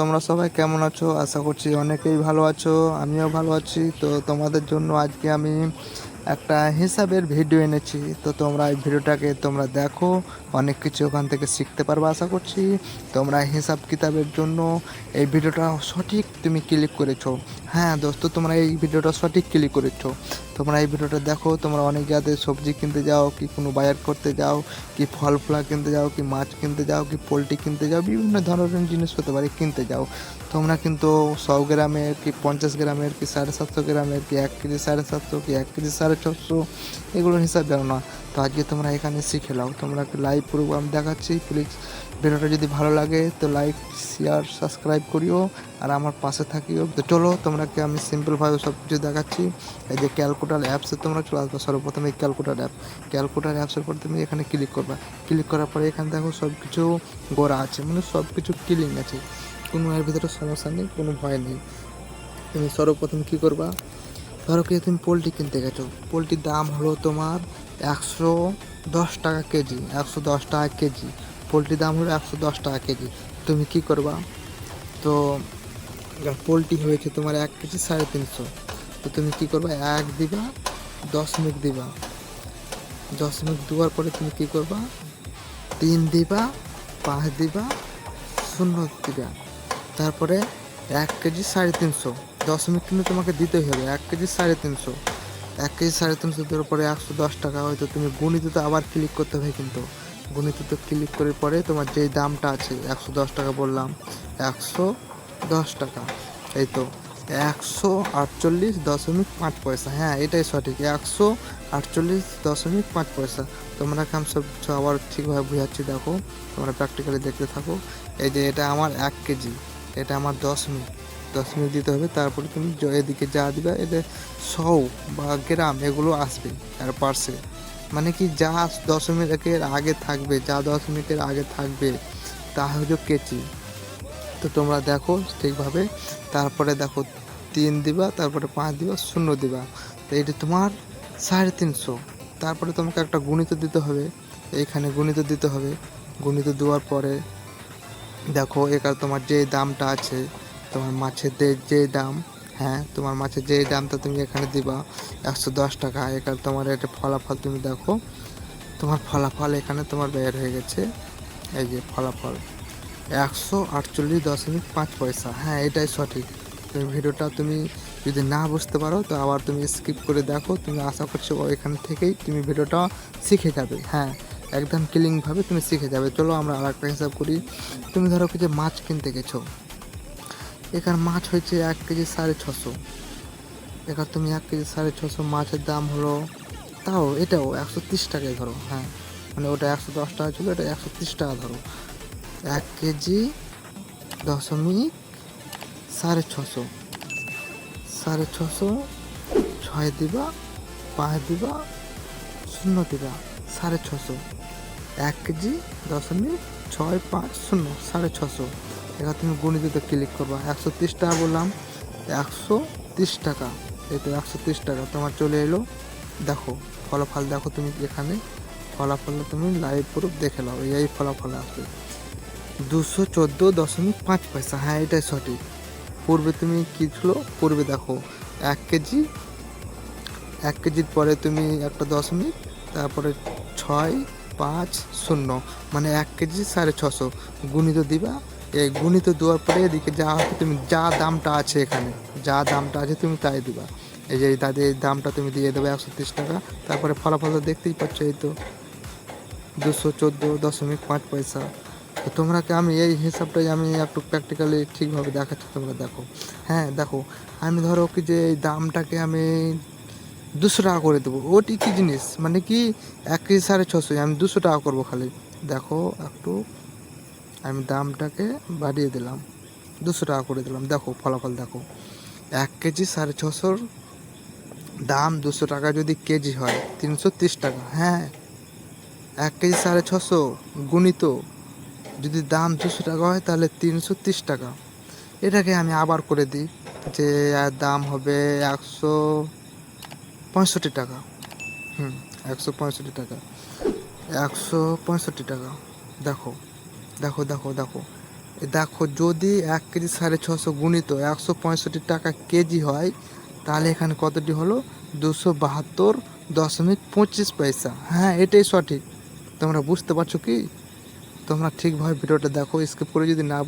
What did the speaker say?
তোমরা সবাই কেমন আছো? আশা করছি অনেকেই ভালো আছো, আমিও ভালো আছি। তো তোমাদের জন্য আজকে আমি একটা হিসাবের ভিডিও এনেছি। তো তোমরা এই ভিডিওটাকে তোমরা দেখো, অনেক কিছু ওখান থেকে শিখতে পারবে আশা করছি। তোমরা হিসাব কিতাবের জন্য এই ভিডিওটা সঠিক তুমি ক্লিক করেছ। হ্যাঁ দোস্ত, তোমরা এই ভিডিওটা সঠিক ক্লিক করেছ। তোমরা এই ভিডিওটা দেখো, তোমরা অনেক জায়গাতে সবজি কিনতে যাও, কি কোনো বাজার করতে যাও, কি ফল ফলা কিনতে যাও, কি মাছ কিনতে যাও, কি পোলট্রি কিনতে যাও, বিভিন্ন ধরনের জিনিস হতে পারে কিনতে যাও। তোমরা কিন্তু শো গ্রামের কি পঞ্চাশ গ্রামের, কি সাড়ে সাতশো গ্রামের, কি এক কেজি সাড়ে সাতশো, কি এক কেজি সাড়ে ছশো, এগুলোর হিসাব জানো না। তো আজকে তোমরা এখানে শিখে নাও। তোমরা লাইভ প্রোগ্রাম দেখাচ্ছি প্লিজ ভিডিওটা যদি ভালো লাগে, তো লাইক শেয়ার সাবস্ক্রাইব করিও। আর আমার পাশে থাকিও। তো চলো তোমরাকে আমি সিম্পলভাবে সব কিছু দেখাচ্ছি? এই যে ক্যালকুটার অ্যাপসে তোমরা চলে আসবে। সর্বপ্রথম ক্যালকুটার অ্যাপ ক্যালকুটার অ্যাপসের পর তুমি এখানে ক্লিক করবা। ক্লিক করার পরে এখানে দেখো সব কিছু গোড়া আছে। মানে সব কিছু ক্লিন আছে। কোনো এর ভিতরে সমস্যা নেই, কোনো ভয় নেই। তুমি সর্বপ্রথম কী করবা? ধরো কি তুমি পোলট্রি কিনতে গেছো। পোলট্রির দাম হলো তোমার একশো দশ টাকা কেজি। একশো দশ টাকা কেজি। পোলট্রির দাম হলো একশো দশ টাকা কেজি। তুমি কি করবা? তো পোলট্রি হয়েছে তোমার এক কেজি সাড়ে তিনশো। তো তুমি কি করবা? এক দিবা, দশ মিনিট দিবা। দশ মিনিট দেওয়ার পরে তুমি কি করবা? তিন দিবা, পাঁচ দিবা, শূন্য দিবা। তারপরে এক কেজি সাড়ে তিনশো। দশ মিনিট কিন্তু তোমাকে দিতেই হবে, এক কেজি সাড়ে তিনশো। এক কেজি সাড়ে তিনশো দেওয়ার পরে একশো দশ টাকা, হয়তো তুমি গুণিততে আবার ক্লিক করতে হবে কিন্তু। গুণিততে ক্লিক করার পরে তোমার যেই দামটা আছে, একশো দশ টাকা বললাম, একশো দশ টাকা। এই তো, একশো আটচল্লিশ দশমিক পাঁচ পয়সা। হ্যাঁ এটাই সঠিক, একশো আটচল্লিশ দশমিক পাঁচ পয়সা। তোমরা আমি সব আবার ঠিকভাবে বুঝাচ্ছি, দেখো, তোমরা প্র্যাকটিক্যালি দেখতে থাকো। এই যে এটা আমার এক কেজি, এটা আমার দশ মিনিট। দশ মিনিট দিতে হবে, তারপরে তুমি এদিকে যা দিবে এটা শও বা গ্রাম, এগুলো আসবে, আর পার্সে। মানে কি যা দশ মিনিটের আগে থাকবে, যা দশ মিনিটের আগে থাকবে, তা হলো কেজি তো তোমরা দেখো ঠিকভাবে, তারপরে দেখো তিন দিবা, তারপরে পাঁচ দিবা, শূন্য দিবা। তো এটা তোমার সাড়ে তিনশো। তারপরে তোমাকে একটা গুণিত দিতে হবে। এইখানে গুণিত দিতে হবে। গুণিত দেওয়ার পরে দেখো, এখানে তোমার যে দামটা আছে, তোমার মাছের যে দাম হ্যাঁ তোমার মাছের যে দামটা তুমি এখানে দিবা, একশো দশ টাকা, এখানে তোমার এটা ফলাফল তুমি দেখো, তোমার ফলাফল এখানে তোমার বের হয়ে গেছে, এই যে ফলাফল, একশো আটচল্লিশ দশমিক পাঁচ পয়সা। হ্যাঁ এটাই সঠিক। তুমি ভিডিওটা তুমি যদি না বুঝতে পারো, তো আবার তুমি স্কিপ করে দেখো, তুমি আশা করছ এখান থেকেই তুমি ভিডিওটা শিখে যাবে। হ্যাঁ একদম ক্লিনভাবে তুমি শিখে যাবে। চলো আমরা আর একটা হিসাব করি। তুমি ধরো যে মাছ কিনতে গেছো এখানে মাছ হয়েছে এক কেজি সাড়ে ছশো। এখানে তুমি এক কেজি সাড়ে ছশো মাছের দাম হলো, তাও এটাও একশো তিরিশ টাকায় ধরো হ্যাঁ। মানে ওটা একশো দশ টাকা ছিল, এটা একশো তিরিশ টাকা ধরো। এক কেজি দশমিক সাড়ে ছশো। সাড়ে ছশো ছয় দিবা, পাঁচ দিবা, শূন্য দিবা, সাড়ে ছশো। এক কেজি দশমিক ছয় পাঁচ শূন্য, সাড়ে ছশো। এবার তুমি গণিততে ক্লিক করবা। একশো তিরিশ টাকা বললাম, একশো টাকা। এই তো একশো তিরিশ টাকা, তোমার চলে এলো। দেখো, ফলাফল দেখো তুমি এখানে। ফলাফলটা তুমি লাইভ প্রুফ দেখে নাও, এই ফলাফল আসবে। দুশো চোদ্দ দশমিক পাঁচ পয়সা হ্যাঁ এটাই সঠিক। পূর্বে তুমি কী ছিল? পূর্বে দেখো, এক কেজি, এক কেজির পরে তুমি একটা দশমিক, তারপরে ছয় পাঁচ শূন্য মানে এক কেজি সাড়ে ছশো। গুণিত দিবা এই গুণিত দেওয়ার পরে এদিকে যা হবে তুমি, যা দামটা আছে এখানে, যা দামটা আছে তুমি তাই দিবা। এই যে তাদের এই দামটা তুমি দিয়ে দেবে একশো তিরিশ টাকা, তারপরে ফলাফল তো দেখতেই পাচ্ছ এই তো দুশো চোদ্দ দশমিক পাঁচ পয়সা। তো তোমরাকে আমি এই হিসাবটাই আমি একটু প্র্যাকটিক্যালি ঠিকভাবে দেখাচ্ছি, তোমরা দেখো। হ্যাঁ দেখো, আমি ধরো কি যে এই দামটাকে আমি দুশো টাকা করে দেবো, ওটি কী জিনিস? মানে কি এক কেজি সাড়ে ছশো আমি দুশো টাকা করব খালি। দেখো, একটু আমি দামটাকে বাড়িয়ে দিলাম। দুশো টাকা করে দিলাম। দেখো, ফলাফল দেখো। এক কেজি সাড়ে ছশোর দাম দুশো টাকা যদি কেজি হয়, তিনশো তিরিশ টাকা। হ্যাঁ এক কেজি সাড়ে ছশো গুণিত যদি দাম দুশো টাকা হয়, তাহলে তিনশো তিরিশ টাকা। এটাকে আমি আবার করে দিই যে দাম হবে একশো পঁয়ষট্টি টাকা। হুম, একশো পঁয়ষট্টি টাকা। একশো পঁয়ষট্টি টাকা। দেখো দেখো দেখো দেখো। দেখো, যদি এক কেজি সাড়ে ছশো গুণিত একশো পঁয়ষট্টি টাকা কেজি হয়, তাহলে এখানে কতটি হলো? দুশো বাহাত্তর দশমিক পঁচিশ পয়সা। হ্যাঁ এটাই সঠিক। তোমরা বুঝতে পারছ কি? তোমরা ঠিকভাবে ভিডিওটা দেখো স্কিপ করে যদি না